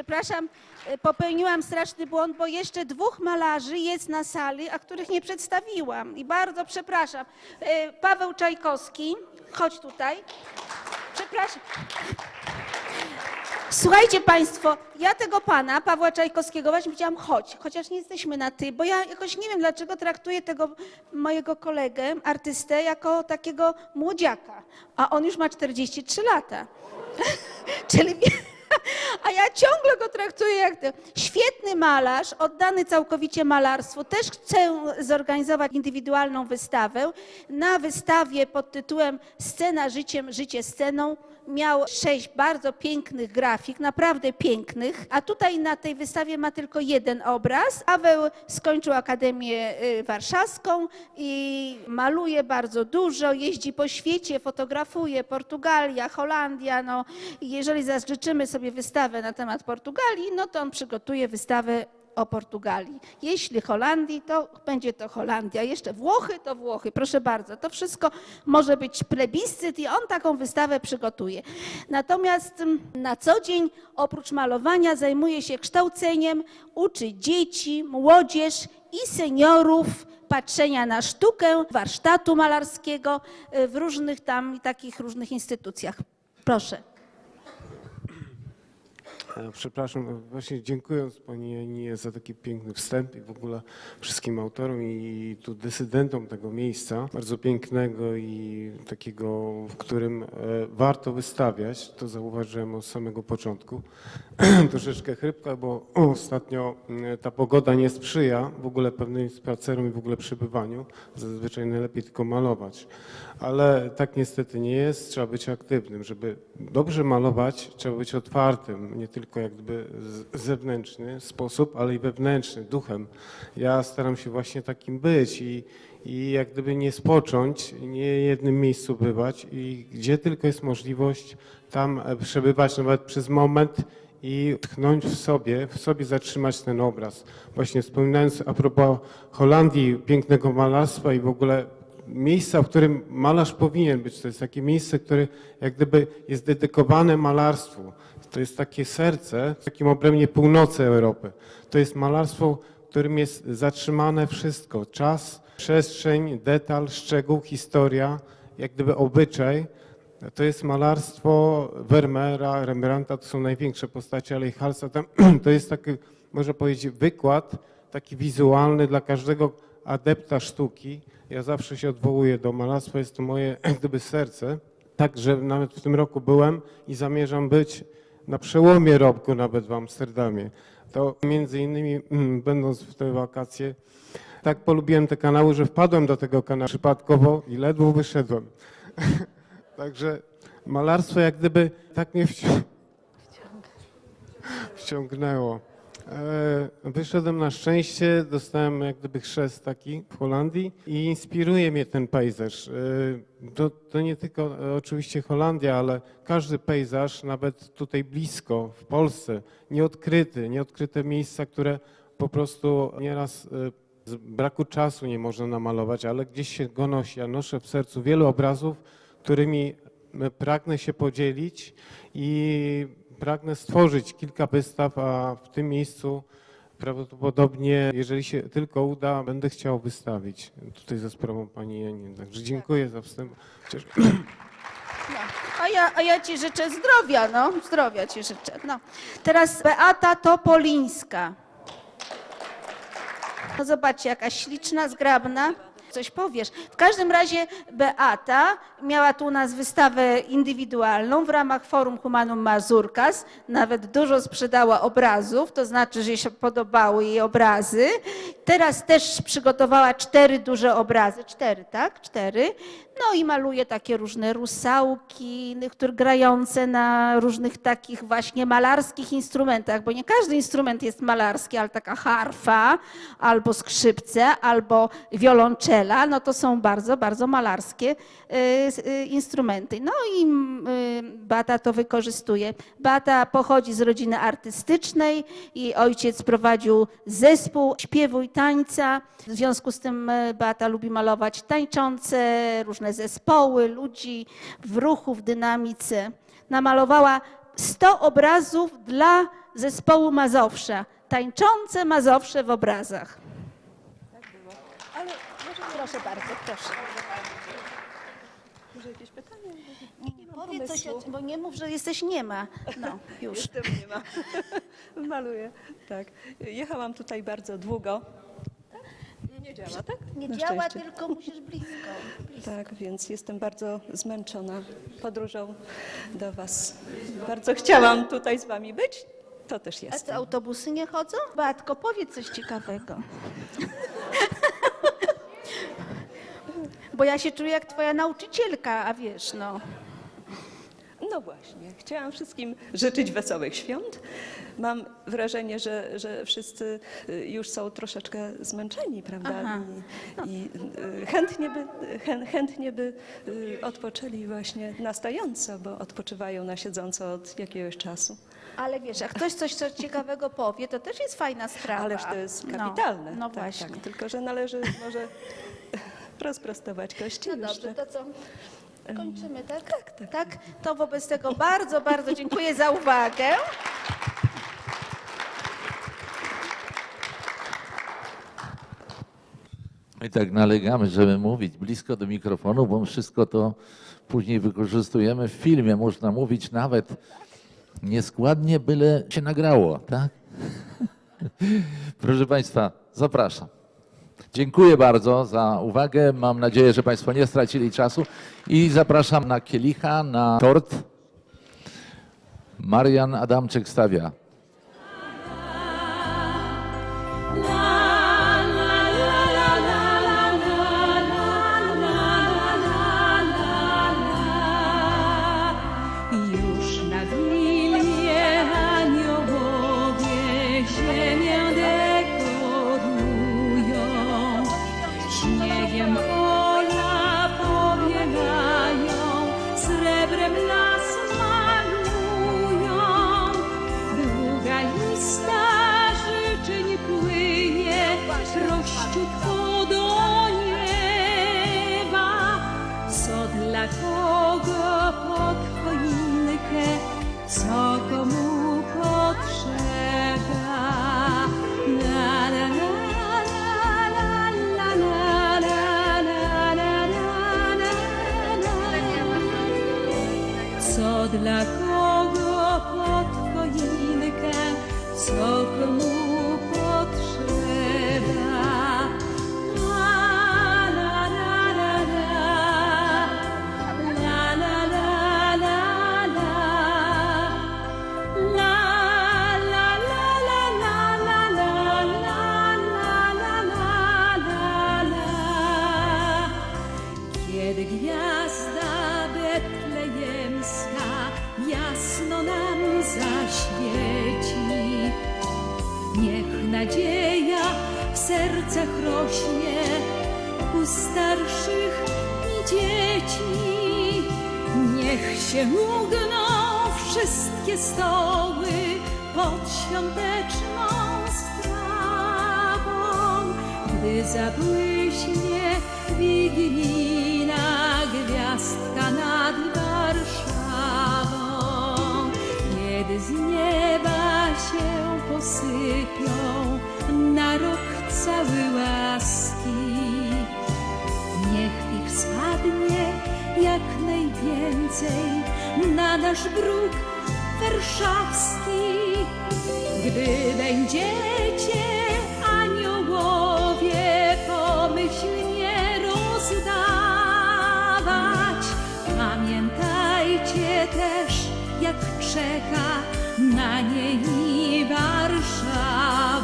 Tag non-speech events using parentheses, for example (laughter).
Przepraszam, y, popełniłam straszny błąd, bo jeszcze dwóch malarzy jest na sali, a których nie przedstawiłam. I bardzo przepraszam. Y, Paweł Czajkowski, chodź tutaj. Przepraszam. Słuchajcie Państwo, ja tego pana, Pawła Czajkowskiego, właśnie powiedziałam, chodź, chociaż nie jesteśmy na ty, bo ja jakoś nie wiem, dlaczego traktuję tego mojego kolegę, artystę, jako takiego młodziaka, a on już ma 43 lata. (laughs) Czyli... A ja ciągle go traktuję jak świetny malarz, oddany całkowicie malarstwu. Też chcę zorganizować indywidualną wystawę. Na wystawie pod tytułem Scena życiem, życie sceną miał sześć bardzo pięknych grafik, naprawdę pięknych, a tutaj na tej wystawie ma tylko jeden obraz. Paweł skończył Akademię y, Warszawską i maluje bardzo dużo, jeździ po świecie, fotografuje Portugalia, Holandia. No, jeżeli zażyczymy sobie wystawę na temat Portugalii, no to on przygotuje wystawę o Portugalii. Jeśli Holandii, to będzie to Holandia. Jeszcze Włochy, to Włochy. Proszę bardzo, to wszystko może być plebiscyt i on taką wystawę przygotuje. Natomiast mm, na co dzień, oprócz malowania, zajmuje się kształceniem, uczy dzieci, młodzież i seniorów patrzenia na sztukę, warsztatu malarskiego y, w różnych tam takich różnych instytucjach. Proszę. E, Przepraszam, właśnie dziękując Pani Janinie za taki piękny wstęp i w ogóle wszystkim autorom i tu decydentom tego miejsca, bardzo pięknego i takiego, w którym e, warto wystawiać, to zauważyłem od samego początku. (clears throat) Troszeczkę chrypka, bo (clears throat) ostatnio ta pogoda nie sprzyja w ogóle pewnym spacerom i w ogóle przebywaniu. Zazwyczaj najlepiej tylko malować. Ale tak niestety nie jest, trzeba być aktywnym. Żeby dobrze malować, trzeba być otwartym, nie tylko jak gdyby zewnętrzny sposób, ale i wewnętrzny, duchem. Ja staram się właśnie takim być i, i jak gdyby nie spocząć, nie jednym miejscu bywać i gdzie tylko jest możliwość tam e, przebywać nawet przez moment i tchnąć w sobie, w sobie zatrzymać ten obraz. Właśnie wspominając a propos Holandii, pięknego malarstwa i w ogóle miejsca, w którym malarz powinien być. To jest takie miejsce, które jak gdyby jest dedykowane malarstwu. To jest takie serce w takim obrębie północy Europy. To jest malarstwo, w którym jest zatrzymane wszystko. Czas, przestrzeń, detal, szczegół, historia, jak gdyby obyczaj. To jest malarstwo Vermeera, Rembrandta, to są największe postacie, ale i Halsa. (clears throat) To jest taki, można powiedzieć, wykład taki wizualny dla każdego adepta sztuki. Ja zawsze się odwołuję do malarstwa, jest to moje (clears throat) gdyby serce. Także nawet w tym roku byłem i zamierzam być na przełomie roku nawet w Amsterdamie. To między innymi mm, będąc w te wakacje, tak polubiłem te kanały, że wpadłem do tego kanału przypadkowo i ledwo wyszedłem. (laughs) Także malarstwo jak gdyby tak mnie wci- (laughs) wciągnęło. E, Wyszedłem na szczęście, dostałem jak gdyby chrzest taki w Holandii i inspiruje mnie ten pejzaż. E, To, to nie tylko e, oczywiście Holandia, ale każdy pejzaż, nawet tutaj blisko, w Polsce, nieodkryty, nieodkryte miejsca, które po prostu nieraz z braku czasu nie można namalować, ale gdzieś się go nosi. Ja noszę w sercu wiele obrazów, którymi pragnę się podzielić i pragnę stworzyć kilka wystaw, a w tym miejscu prawdopodobnie, jeżeli się tylko uda, będę chciał wystawić tutaj za sprawą pani Janiny. Także dziękuję za wstęp. Chociaż No. A, ja, a ja ci życzę zdrowia, no. Zdrowia ci życzę. No. Teraz Beata Topolińska. No zobaczcie, jaka śliczna, zgrabna. Coś powiesz. W każdym razie Beata miała tu u nas wystawę indywidualną w ramach Forum Humanum Mazurkas. Nawet dużo sprzedała obrazów, to znaczy, że jej się podobały jej obrazy. Teraz też przygotowała cztery duże obrazy. Cztery, tak? Cztery. No i maluje takie różne rusałki, które grające na różnych takich właśnie malarskich instrumentach, bo nie każdy instrument jest malarski, ale taka harfa, albo skrzypce, albo wiolonczela, no to są bardzo, bardzo malarskie y, y, instrumenty. No i y, Bata to wykorzystuje. Bata pochodzi z rodziny artystycznej i ojciec prowadził zespół śpiewu i tańca. W związku z tym Beata lubi malować tańczące, różne zespoły, ludzi w ruchu, w dynamice. Namalowała 100 obrazów dla zespołu Mazowsza. Tańczące Mazowsze w obrazach. Ale może, Proszę bardzo, proszę. może jakieś pytanie? Nie, powiedz coś, bo nie mów, że jesteś niema. No, już. Jestem nie ma. (laughs) Maluję, tak. Jechałam tutaj bardzo długo. Nie działa, tak? Nie Na działa, szczęście. tylko musisz blisko. blisko. Tak, więc jestem bardzo zmęczona podróżą do Was. Bardzo chciałam tutaj z Wami być. To też A jestem. autobusy nie chodzą? Batko, powiedz coś ciekawego. (laughs) Bo ja się czuję jak twoja nauczycielka, a wiesz, no. No właśnie, chciałam wszystkim życzyć wesołych świąt. Mam wrażenie, że, że wszyscy y, już są troszeczkę zmęczeni, prawda? I, i y, chętnie by, chę, chętnie by y, odpoczęli właśnie na stojąco, bo odpoczywają na siedząco od jakiegoś czasu. Ale wiesz, jak ktoś coś co ciekawego powie, to też jest fajna sprawa. Ależ to jest No, kapitalne. No, tak, właśnie. Tak, tylko, że należy może (laughs) rozprostować kości No dobrze, to co? Kończymy, tak? Tak, tak. Tak? To wobec tego bardzo, bardzo dziękuję za uwagę. I tak nalegamy, żeby mówić blisko do mikrofonu, bo wszystko to później wykorzystujemy w filmie. Można mówić nawet nieskładnie, byle się nagrało, tak? (laughs) Proszę Państwa, zapraszam. Dziękuję bardzo za uwagę. Mam nadzieję, że Państwo nie stracili czasu i zapraszam na kielicha, na tort. Marian Adamczyk stawia. Nadzieja w sercach rośnie u starszych i dzieci. Niech się ugną wszystkie stoły pod świąteczną strawą, gdy zabłyśnie wigilijna gwiazdka nad posypią na rok cały łaski, Niech ich spadnie jak najwięcej na nasz bruk warszawski. Gdy będziecie aniołowie pomyślnie rozdawać, pamiętajcie też, jak czeka на ней Варшава.